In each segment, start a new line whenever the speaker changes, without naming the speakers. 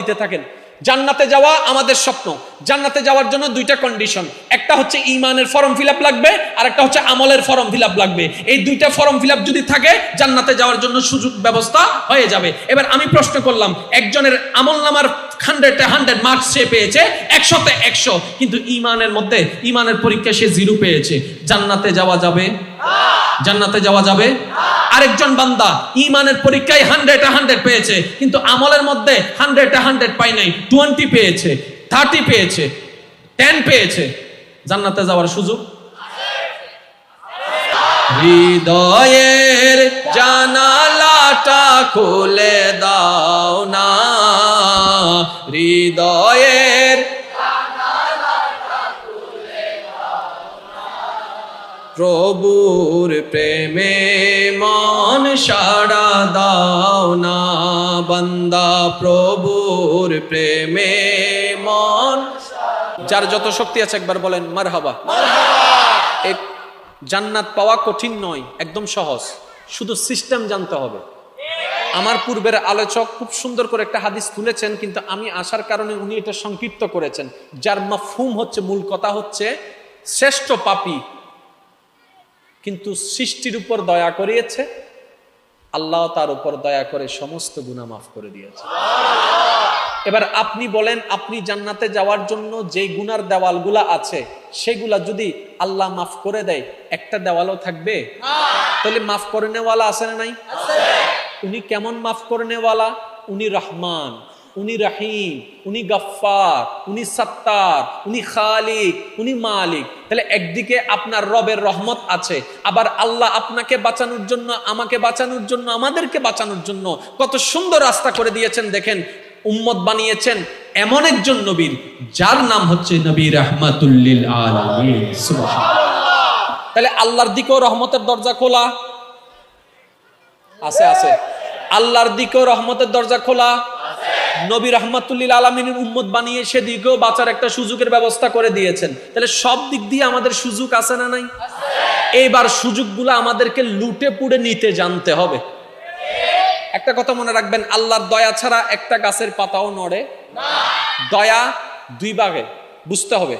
দিতে থাকেন। জান্নাতে যাওয়া আমাদের স্বপ্ন। জান্নাতে যাওয়ার জন্য দুইটা কন্ডিশন একটা হচ্ছে ইমানের ফর্ম ফিল লাগবে, আর একটা হচ্ছে আমলের ফর্ম ফিল লাগবে। এই দুইটা ফর্ম ফিল যদি থাকে, জান্নাতে যাওয়ার জন্য সুযোগ ব্যবস্থা হয়ে যাবে। এবার আমি প্রশ্ন করলাম, একজনের আমল নামার হান্ড্রেডে হান্ড্রেড মার্কস সে পেয়েছে, একশোতে একশো। কিন্তু ইমানের মধ্যে, ইমানের পরীক্ষা সে জিরো পেয়েছে। জান্নাতে যাওয়া যাবে? জান্নাতে যাওয়া যাবে? আরেকজন বান্দা ইমানের পরীক্ষায় হান্ড্রেড পেয়েছে, কিন্তু আমলের মধ্যে হান্ড্রেড হান্ড্রেড পাই নাই টোয়েন্টি পেয়েছে থার্টি পেয়েছে টেন পেয়েছে। জান্নাতে যাওয়ার সুযোগ? হৃদয়ের জানালাটা খুলে দাও না। হৃদয়ের প্রভুর প্রেমে মন সাড়া দাও না। বান্দা, প্রভুর প্রেমে মন যার যত শক্তি আছে একবার বলেন মার হাবা জান্নাত পাওয়া কঠিন নয়, একদম সহজ। শুধু সিস্টেম জানতে হবে। আমার পূর্বের আলোচক খুব সুন্দর করে একটা হাদিস তুলেছেন কিন্তু আমি আসার কারণে উনি এটা সংক্ষিপ্ত করেছেন। যার মাফহুম হচ্ছে মূল কথা হচ্ছে শ্রেষ্ঠ পাপী কিন্তু সৃষ্টির উপর দয়া করিয়েছে আল্লাহ তার উপর দয়া করে সমস্ত গুনাহ মাফ করে দিয়েছে। এবার আপনি বলেন আপনি জান্নাতে যাওয়ার জন্য যে গুনার দেওয়ালগুলা আছে সেগুলা যদি আল্লাহ মাফ করে দেয় একটা দেওয়ালও থাকবে? তাহলে মাফ করে নেওয়ালা আছে না নাই? উনি কেমন মাফ করে নেওয়ালা? উনি রহমান, উনি রাহিম, উনি গফফার, উনি সত্তার, উনি খালিক, উনি মালিক। তাহলে একদিকে আপনার রবের রহমত আছে, আবার আল্লাহ আপনাকে বাঁচানোর জন্য, আমাকে বাঁচানোর জন্য, আমাদেরকে বাঁচানোর জন্য কত সুন্দর রাস্তা করে দিয়েছেন, দেখেন, উম্মত বানিয়েছেন এমন একজন নবীর, যার নাম হচ্ছে নবী রহমাতুল্লিল আলামিন। তাহলে আল্লাহর দিকেও রহমতের দরজা খোলা। আছে আছে। আল্লাহর দিকেও রহমতের দরজা খোলা। নবী রহমাতুল্লিল আলমিনের উম্মত বানিয়ে সেদিকেও বাঁচার একটা সুযোগের ব্যবস্থা করে দিয়েছেন। তাহলে সব দিক দিয়ে আমাদের সুযোগ আছে না নাই? এইবার সুযোগগুলো আমাদেরকে লুটে পুড়ে নিতে জানতে হবে। একটা কথা মনে রাখবেন, আল্লাহর দয়া ছাড়া একটা গাছের পাতাও নড়ে দয়া দুই ভাগে, বুঝতে হবে।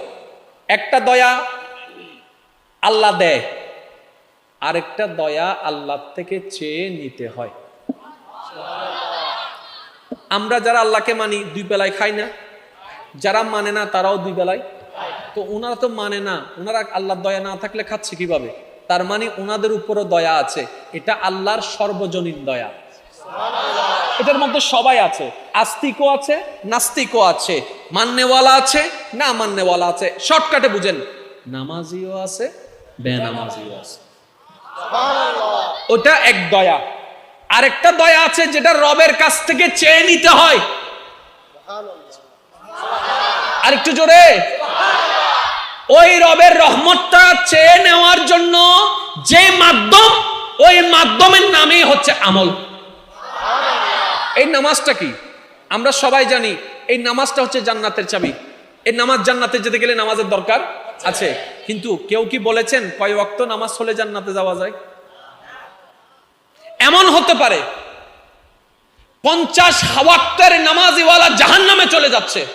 একটা দয়া আল্লাহ দেয় আরেকটা দয়া আল্লাহ থেকে চেয়ে নিতে হয়। আমরা যারা আল্লাহকে মানি, দুই বেলায় খাই না। যারা মানে না, তারাও দুই বেলায়। তো ওনারা তো মানে না ওনারা আল্লাহর দয়া না থাকলে খাচ্ছে কীভাবে? তার মানে ওনাদের উপরও দয়া আছে। এটা আল্লাহর সর্বজনীন দয়া। এটার মধ্যে সবাই আছে। আস্তিকও আছে, নাস্তিকও আছে। মান্যওয়ালা আছে, না মান্যওয়ালা আছে। শর্টকাটে বুঝেন। নামাজিও আছে, বেনামাজিও আছে। ওটা এক দয়া। আরেকটা দয়া আছে যেটা রবের কাছ থেকে চেয়ে নিতে হয়। আরেকটু জোরে। ওই রবের রহমতটা চেয়ে নেওয়ার জন্য যে মাধ্যম ওই মাধ্যমের নামই হচ্ছে আমল। এই নামাজটা কি? আমরা সবাই জানি এই নামাজটা হচ্ছে জান্নাতের চাবি। এই নামাজ জান্নাতে যেতে গেলে নামাজের দরকার? আছে কিন্তু কেউ কি বলেছেন কয় ওয়াক্ত নামাজ হলে জান্নাতে যাওয়া যায়? এমন হতে পারে পঞ্চাশ ওয়াক্তের নামাজিওয়ালা জাহান নামে চলে যাচ্ছে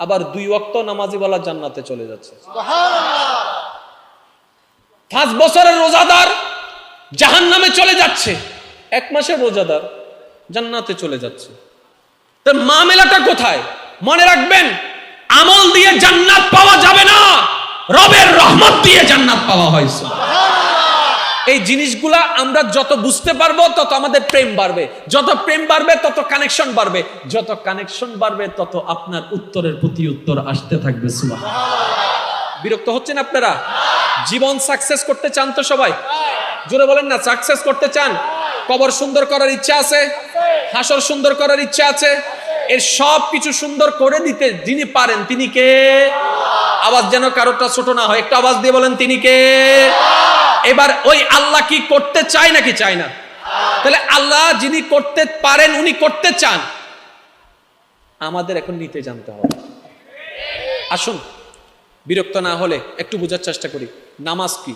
আবার দুই ওয়াক্ত নামাজিওয়ালা জান্নাতে চলে যাচ্ছে। পাঁচ বছরের রোজাদার জাহান নামে চলে যাচ্ছে এক মাসের রোজাদার জান্নাতে চলে যাচ্ছে। তো মামেলাটা কোথায়? মনে রাখবেন আমল দিয়ে জান্নাত পাওয়া যাবে না। রবের রহমত দিয়ে জান্নাত পাওয়া হয়েছে। এই জিনিসগুলা আমরা যত বুঝতে পারব, তত আমাদের প্রেম বাড়বে। যত প্রেম বাড়বে, তত কানেকশন বাড়বে। যত কানেকশন বাড়বে, তত আপনার উত্তরের প্রতি উত্তর আসতে থাকবে সুবাহ বিরক্ত হচ্ছেন আপনারা? জীবন সাকসেস করতে চান তো সবাই? জোরে বলেন না সাকসেস করতে চান? কবর সুন্দর করার ইচ্ছা আছে? হাসর সুন্দর করার ইচ্ছা আছে? এর সব কিছু সুন্দর করে দিতে যিনি পারেন, তিনি কে? আওয়াজ যেন কারোটা ছোট না হয়। একটু আওয়াজ দিয়ে বলেন তিনি কে? এবার ওই আল্লাহ কি করতে চায় নাকি চায় না? তাহলে আল্লাহ যিনি করতে পারেন উনি করতে চান। আমাদের এখন নিতে জানতে হবে। আসুন বিরক্ত না হলে একটু বোঝার চেষ্টা করি। নামাজ কি?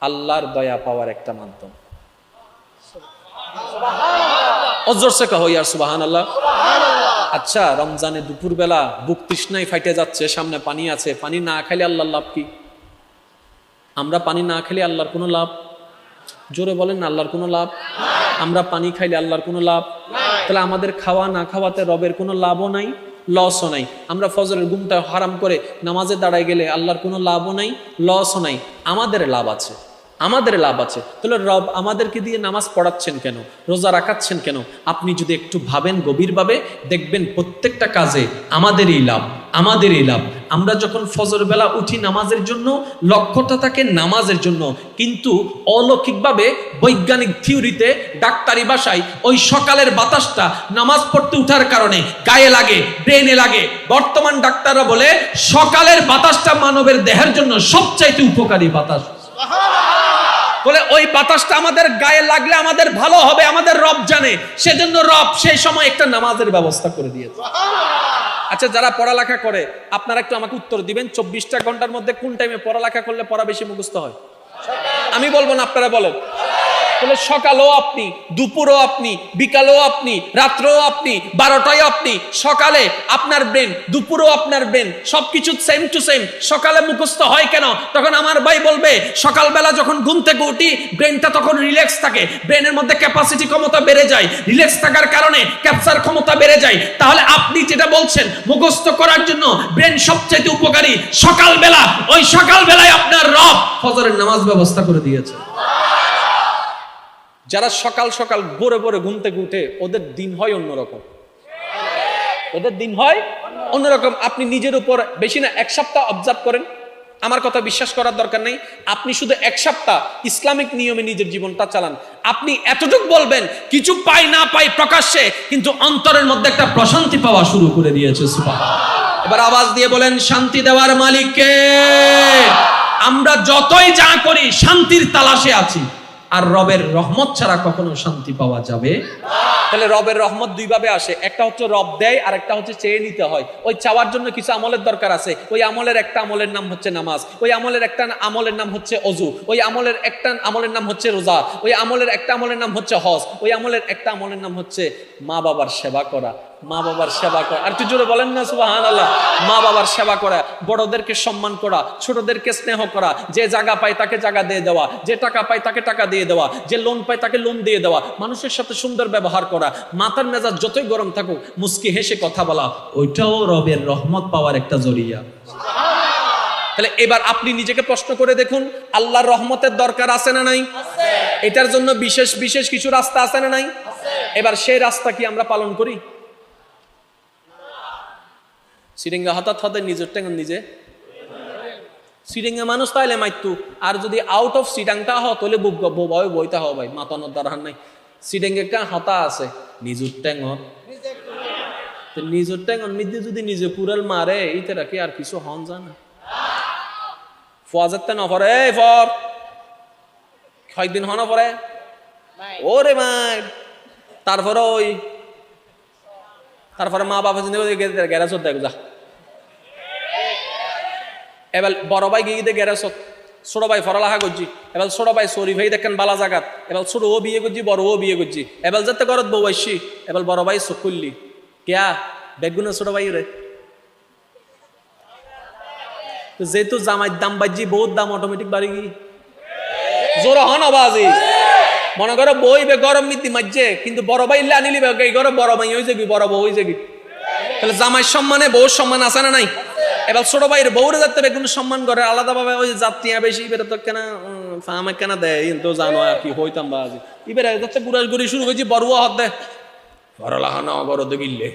আল্লাহর দয়া পাওয়ার একটা মাধ্যম। অজর সে কহ ইয়ার সুবাহান আল্লাহ আচ্ছা রমজানে দুপুরবেলা বুক তৃষ্ণায় ফাইটে যাচ্ছে, সামনে পানি আছে, পানি না খাইলে আল্লাহর লাভ কি? আমরা পানি না খেলে আল্লাহর কোনো লাভ? জোরে বলেন আল্লাহর কোনো লাভ? আমরা পানি খাইলে আল্লাহর কোনো লাভ? তাহলে আমাদের খাওয়া না খাওয়াতে রবের কোনো লাভও নাই লসও নাই। আমরা ফজরের ঘুমটা হারাম করে নামাজে দাঁড়ায় গেলে আল্লাহর কোনো লাভও নাই লসও নাই। আমাদের লাভ আছে। আমাদের লাভ আছে। তাহলে রব আমাদেরকে দিয়ে নামাজ পড়াচ্ছেন কেন? রোজা রাখাচ্ছেন কেন? আপনি যদি একটু ভাবেন গভীরভাবে, দেখবেন প্রত্যেকটা কাজে আমাদেরই লাভ আমাদেরই লাভ। আমরা যখন ফজর বেলা উঠি নামাজের জন্য, লক্ষ্যটা থাকে নামাজের জন্য। কিন্তু অলৌকিকভাবে বৈজ্ঞানিক থিওরিতে ডাক্তারি ভাষায় ওই সকালের বাতাসটা নামাজ পড়তে উঠার কারণে গায়ে লাগে, ব্রেনে লাগে। বর্তমান ডাক্তাররা বলে, সকালের বাতাসটা মানবের দেহের জন্য সবচাইতে উপকারী বাতাস। বলে ওই বাতাসটা আমাদের গায়ে লাগলে আমাদের ভালো হবে আমাদের রব জানে। সেজন্য রব সেই সময় একটা নামাজের ব্যবস্থা করে দিয়েছে। আচ্ছা যারা পড়ালেখা করে আপনারা একটু আমাকে উত্তর দিবেন চব্বিশটা ঘণ্টার মধ্যে কোন টাইমে পড়ালেখা করলে পড়া বেশি মুখস্থ হয়? আমি বলব না আপনারা বলেন। তাহলে সকালও আপনি, দুপুরও আপনি, বিকালও আপনি, রাত্রেও আপনি, বারোটায় আপনি, সকালে আপনার ব্রেন দুপুরও আপনার ব্রেন সবকিছু সেম টু সেম সকালে মুখস্থ হয় কেন? তখন আমার ভাই বলবে, সকালবেলা যখন ঘুম থেকে উঠি ব্রেনটা তখন রিল্যাক্স থাকে ব্রেনের মধ্যে ক্যাপাসিটি ক্ষমতা বেড়ে যায় রিল্যাক্স থাকার কারণে ক্যাপচার ক্ষমতা বেড়ে যায়। তাহলে আপনি যেটা বলছেন, মুখস্থ করার জন্য ব্রেন সবচেয়ে উপকারী সকালবেলা, ওই সকালবেলায় আপনার রব ফজরের নামাজ ব্যবস্থা করে দিয়েছে। যারা সকাল সকাল ভোরে ভোরে ঘুম থেকে উঠে, ওদের দিন হয় অন্যরকম। ওদের দিন হয় অন্যরকম। আপনি নিজের উপর বেশি না, এক সপ্তাহ অবজার্ভ করেন। আমার কথা বিশ্বাস করার দরকার নেই। আপনি শুধু এক সপ্তাহ ইসলামিক নিয়মে নিজের জীবনটা চালান। আপনি এতটুক বলবেন, কিছু পাই না পাই প্রকাশ্যে, কিন্তু অন্তরের মধ্যে একটা প্রশান্তি পাওয়া শুরু করে দিয়েছে এবার আওয়াজ দিয়ে বলেন, শান্তি দেওয়ার মালিককে। আমরা যতই যা করি, শান্তির তালাশে আছি। আর রবের রহমত ছাড়া কখনো শান্তি পাওয়া যাবে? তাহলে রবের রহমত দুই ভাবে আসে। একটা হচ্ছে রব দেয়, আর একটা হচ্ছে চেয়ে নিতে হয়। ওই চাওয়ার জন্য কিছু আমলের দরকার আছে। ওই আমলের একটা আমলের নাম হচ্ছে নামাজ। ওই আমলের একটা আমলের নাম হচ্ছে অজু ওই আমলের একটা আমলের নাম হচ্ছে রোজা। ওই আমলের একটা আমলের নাম হচ্ছে হজ। ওই আমলের একটা আমলের নাম হচ্ছে মা বাবার সেবা করা। মা বাবার সেবা করা। আর একটু জোরে বলেন না সুবাহান আল্লাহ মা বাবার সেবা করা বড়দেরকে সম্মান করা ছোটদেরকে স্নেহ করা যে জায়গা পায় তাকে জায়গা দিয়ে দেওয়া যে টাকা পায় তাকে টাকা দিয়ে দেওয়া যে লোন পায় তাকে লোন দিয়ে দেওয়া মানুষের সাথে সুন্দর ব্যবহার করা মাথার মেজাজ যতই গরম থাকুক মুস্কি হেসে কথা বলা ওইটাও রবের রহমত পাওয়ার একটা জরিয়া। তাহলে এবার আপনি নিজেকে প্রশ্ন করে দেখুন আল্লাহর রহমতের দরকার আছে না নাই? এটার জন্য বিশেষ বিশেষ কিছু রাস্তা আছে না নাই? এবার সেই রাস্তা কি আমরা পালন করি? সিরিঙ্গা হঠাৎ হঠাৎ নিজের টেঙ্গন নিজে। সিরিঙ্গা মানুষ তাইলে মাইতু আর যদি আউট অফ সিটাংটা হ তাহলে বুক বয় বইতে হবে ভাই মাতানোর দরকার নাই। সিরিঙ্গে একটা হতা আছে নিজুর টেঙ্গন তো নিজের টেঙ্গন মিদ্যে যদি নিজে পুরাল মারে এইটা কি আর কিছু হন জানা? ফোয়াজাতে নফরে এই ফর কয়েকদিন হন পরে ওরে মাই তারপরে ওই তারপরে মা বাবা চিন্তা করে দেখ যা। এবার বড় ভাই গিয়ে গ্যারাজত ছোট ভাই ফরালাহা করছি এবার ছোট ভাই সরি ভাই দেখেন বালা জাগাত এবার ছোট ও বিয়ে করছি, বড় ও বিয়ে করছি। এবার যাতে করত বউ আইসি এবার বড় ভাই করলি কেয়া? বেগুনের ছোট ভাই রে। যেহেতু জামাই দাম বাজি বহুত দাম অটোমেটিক বাড়ি গি জোর হন আবাজি মনে করো বই বে গরম মিতি মাঝে কিন্তু বড় ভাই ইল্লা আনিলি বে এই ঘরে বড় ভাই হয়ে যাবি বড় বউ হয়ে যাবি তাহলে জামাই সম্মানে, বউর সম্মান আছে না নাই? এবার ছোট ভাইয়ের বউরে যাতে বেগুন সম্মান করে, আলাদাভাবে ওই যাত্রী বেশি এবারে তো কেনা ফার্মে কেনা দেয়, কিন্তু জানো আর কি, হইতাম বা আজি। এবারে যাচ্ছে গুড়াস গুড়ি শুরু হয়েছি, বড়ুয়া হত দে। ফরলাহানা অগর গিল্লে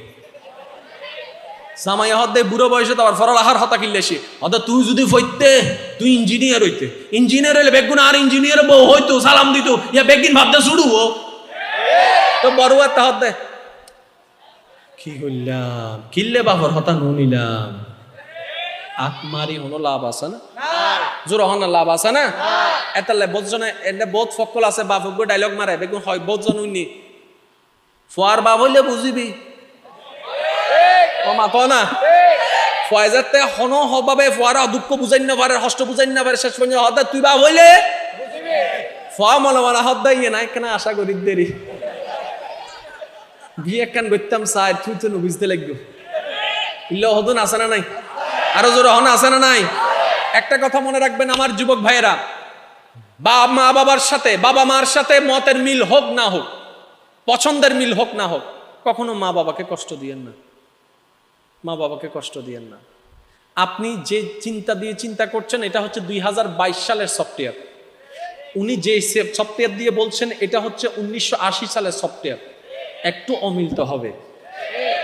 জামাই হত দে, বুড়ো বয়সে তো ফরলাহার হতা কিনলে সে। হত তুই যদি ফইতে তুই ইঞ্জিনিয়ার হইতে। ইঞ্জিনিয়ার হইলে বেগুন আর ইঞ্জিনিয়ার বউ হইতো, সালাম দিত, ইয়া বেগিন ভাবতে শুরু ও তো বড়ুয়া তা হত দে। কি করলাম কিনলে বাপর হতা নিলাম আত্মারি হনো লাভ আছে না? জোর হন লাভ আছে না? এতালে বহুজনে এনে বহুত ফকল আছে বাপক ডাইলগ মারে বেগুন হয় বহুজন উনি। ফুয়ার বাপ হইলে বুঝিবি। ও মাত না? ফয়জাতে হন হবাবে ফুয়ারা দুঃখ বুঝাই না পারে হষ্ট বুঝাই না পারে শেষ পর্যন্ত হদা তুই বাপ হইলে? ফুয়া মনে মনে হদ্দা ইয়ে নাই কেন আশা করি দেরি। বিয়ে কান করতাম চাই তুই তো বুঝতে লাগবে। ইল্ল হদন আছে না নাই? আরও জোর হন, আছে না নাই? একটা কথা মনে রাখবেন আমার যুবক ভাইয়েরা বা মা, বাবার সাথে, বাবা মার সাথে মতের মিল হোক না হোক, পছন্দের মিল হোক না হোক, কখনো মা বাবাকে কষ্ট দিয়েন না। মা বাবাকে কষ্ট দিয়েন না। আপনি যে চিন্তা দিয়ে চিন্তা করছেন, এটা হচ্ছে দুই হাজার বাইশ সালের সফটওয়্যার। উনি যে সফটওয়্যার দিয়ে বলছেন, এটা হচ্ছে উনিশশো আশি সালের সফটওয়্যার। একটু অমিলত হবে।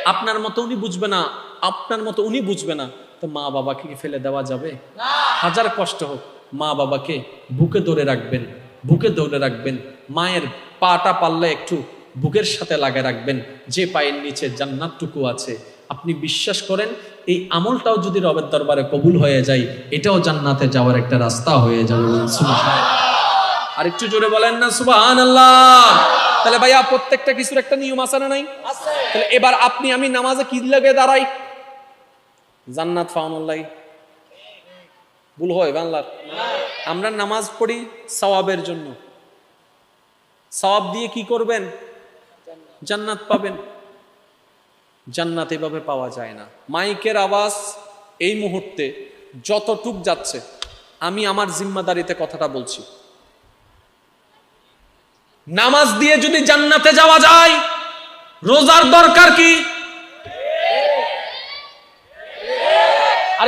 আপনার মতো উনি বুঝবে না, আপনার মতো উনি বুঝবে না। তো মা বাবাকে কি ফেলে দেওয়া যাবে? হাজার কষ্ট হোক মা বাবাকে বুকে ধরে রাখবেন বুকে ধরে রাখবেন মায়ের পাটা পারলে একটু বুকের সাথে লাগা রাখবেন যে পায়ের নিচে জান্নাতটুকু আছে। আপনি বিশ্বাস করেন এই আমলটাও যদি রবের দরবারে কবুল হয়ে যায় এটাও জান্নাতে যাওয়ার একটা রাস্তা হয়ে যাবে আর একটু জোরে বলেন না সুবাহান আল্লাহ তাহলে ভাইয়া প্রত্যেকটা কিছুর একটা নিয়ম আছে না নাই? তাহলে এবার আপনি আমি নামাজে কি লাগে দাঁড়াই? জান্নাত ফাউনুল্লাহ ভুল হয় বাংলার? আমরা নামাজ পড়ি সওয়াবের জন্য। সওয়াব দিয়ে কি করবেন? জান্নাত পাবেন। জান্নাত এভাবে পাওয়া যায় না। মাইকের আওয়াজ এই মুহূর্তে যতটুক যাচ্ছে, আমি আমার জিম্মাদারিতে কথাটা বলছি। নামাজ দিয়ে যদি জান্নাতে যাওয়া যায়, রোজার দরকার কি?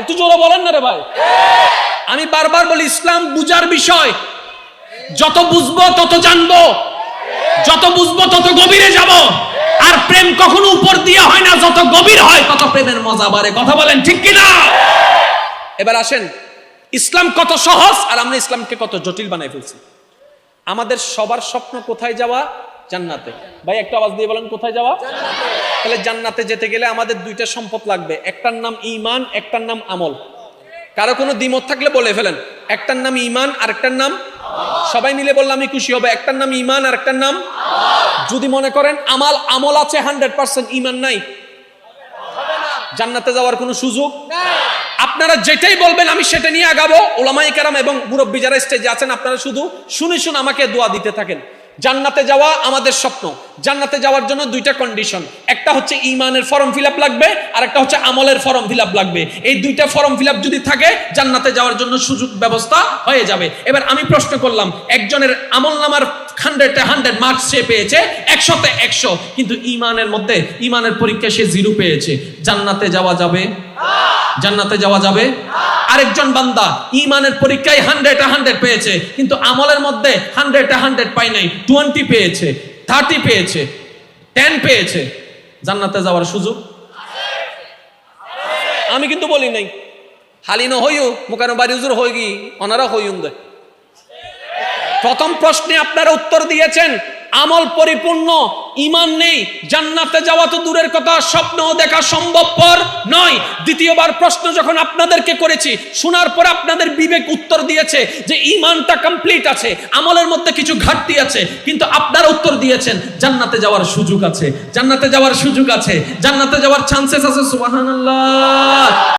একটু জোরে বলেন না রে ভাই। আমি বারবার বলি, ইসলাম বুজার বিষয়। যত বুঝব, তত জানব। যত বুঝব, তত গভীরে যাব। আর প্রেম কখনো উপর দিয়ে হয় না, যত গভীর হয় তত প্রেমের মজা বাড়ে। কথা বলেন ঠিক কিনা? এবার আসেন, ইসলাম কত সহজ আর আমরা ইসলামকে কত জটিল বানাই ফেলছি। আমাদের সবার স্বপ্ন কোথায় যাওয়া? জান্নাতে। ভাই, একটা আওয়াজ দিয়ে বলেন, কোথায় যাওয়া? তাহলে জান্নাতে যেতে গেলে আমাদের দুইটা সম্পদ লাগবে। একটার নাম ইমান একটার নাম আমল। কারও কোনো দ্বিমত থাকলে বলে ফেলেন, একটার নাম ঈমান আর একটার নাম সবাই মিলে বললাম আমি খুশি হবে, একটার নাম ঈমান আর একটার নাম যদি মনে করেন আমাল, আমল আছে হান্ড্রেড পার্সেন্ট, ঈমান নাই। জান্নাতে যাওয়ার কোনো সুযোগ আপনারা যেটাই বলবেন, আমি সেটা নিয়ে আগাবো। ওলামাই কারাম এবং মুরব্বী যারা স্টেজে আছেন, আপনারা শুধু শুনে শুনে আমাকে দোয়া দিতে থাকেন। জান্নাতে যাওয়া আমাদের স্বপ্ন। জান্নাতে যাওয়ার জন্য দুইটা কন্ডিশন একটা হচ্ছে ইমানের ফর্ম ফিল লাগবে, আর একটা হচ্ছে আমলের ফর্ম ফিল লাগবে। এই দুইটা ফর্ম ফিল যদি থাকে, জান্নাতে যাওয়ার জন্য সুযোগ ব্যবস্থা হয়ে যাবে। এবার আমি প্রশ্ন করলাম, একজনের আমল নামার হান্ড্রেডে হান্ড্রেড মার্কস সে পেয়েছে একশোতে একশো। কিন্তু ইমানের মধ্যে, ইমানের পরীক্ষা সে জিরো পেয়েছে। জান্নাতে যাওয়া যাবে? জান্নাতে যাওয়া যাবে? আরেকজন বান্দা ইমানের পরীক্ষায় হান্ড্রেড হান্ড্রেড পেয়েছে, কিন্তু আমলের মধ্যে হান্ড্রেড হান্ড্রেড পাই নাই টোয়েন্টি পেয়েছে থার্টি পেয়েছে টেন পেয়েছে। জান্নাতে যাওয়ার সুযোগ? আমি কিন্তু বলি নাই। হালিনো হইও মুখানো বাড়ি উজুর হই গি ওনারা হইউন দে। প্রথম প্রশ্নে আপনারা উত্তর দিয়েছেন আমল পরিপূর্ণ ইমান নেই, জান্নাতে যাওয়া তো দূরের কথা স্বপ্ন দেখা সম্ভবপর নয়। দ্বিতীয়বার প্রশ্ন যখন আপনাদেরকে করেছি, শোনার পর আপনাদের বিবেক উত্তর দিয়েছে যে ইমানটা কমপ্লিট আছে, আমলের মধ্যে কিছু ঘাটতি আছে, কিন্তু আপনারা উত্তর দিয়েছেন, জান্নাতে যাওয়ার সুযোগ আছে, জান্নাতে যাওয়ার সুযোগ আছে, জান্নাতে যাওয়ার চান্সেস আছে, সুবহানাল্লাহ।